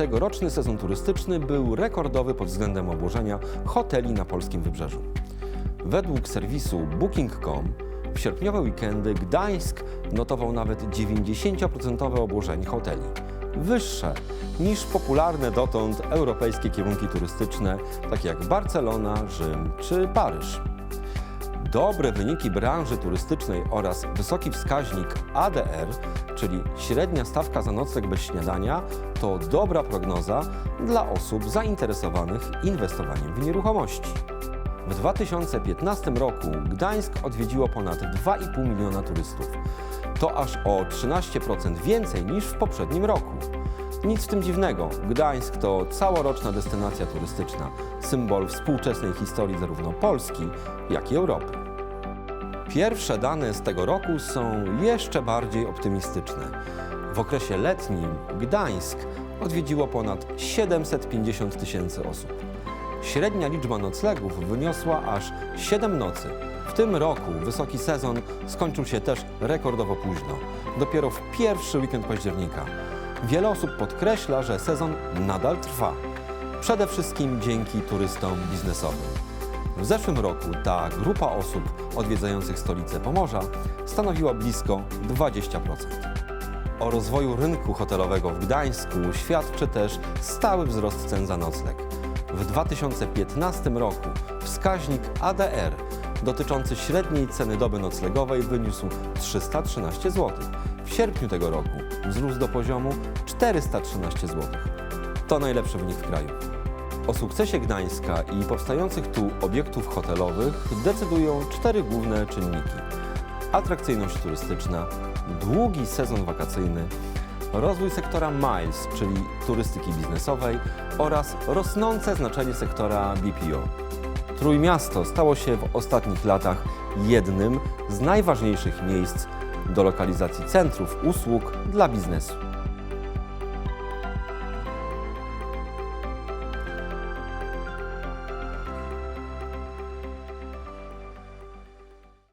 tegoroczny sezon turystyczny był rekordowy pod względem obłożenia hoteli na polskim wybrzeżu. Według serwisu Booking.com w sierpniowe weekendy Gdańsk notował nawet 90% obłożenie hoteli. Wyższe niż popularne dotąd europejskie kierunki turystyczne, takie jak Barcelona, Rzym czy Paryż. Dobre wyniki branży turystycznej oraz wysoki wskaźnik ADR, czyli średnia stawka za nocleg bez śniadania, to dobra prognoza dla osób zainteresowanych inwestowaniem w nieruchomości. W 2015 roku Gdańsk odwiedziło ponad 2,5 miliona turystów. To aż o 13% więcej niż w poprzednim roku. Nic w tym dziwnego, Gdańsk to całoroczna destynacja turystyczna, symbol współczesnej historii zarówno Polski, jak i Europy. Pierwsze dane z tego roku są jeszcze bardziej optymistyczne. W okresie letnim Gdańsk odwiedziło ponad 750 tysięcy osób. Średnia liczba noclegów wyniosła aż 7 nocy. W tym roku wysoki sezon skończył się też rekordowo późno, dopiero w pierwszy weekend października. Wiele osób podkreśla, że sezon nadal trwa. Przede wszystkim dzięki turystom biznesowym. W zeszłym roku ta grupa osób odwiedzających stolicę Pomorza stanowiła blisko 20%. O rozwoju rynku hotelowego w Gdańsku świadczy też stały wzrost cen za nocleg. W 2015 roku wskaźnik ADR dotyczący średniej ceny doby noclegowej wyniósł 313 zł. W sierpniu tego roku wzrósł do poziomu 413 zł. To najlepszy wynik w kraju. O sukcesie Gdańska i powstających tu obiektów hotelowych decydują cztery główne czynniki: atrakcyjność turystyczna, długi sezon wakacyjny, rozwój sektora Miles, czyli turystyki biznesowej oraz rosnące znaczenie sektora BPO. Trójmiasto stało się w ostatnich latach jednym z najważniejszych miejsc do lokalizacji centrów usług dla biznesu.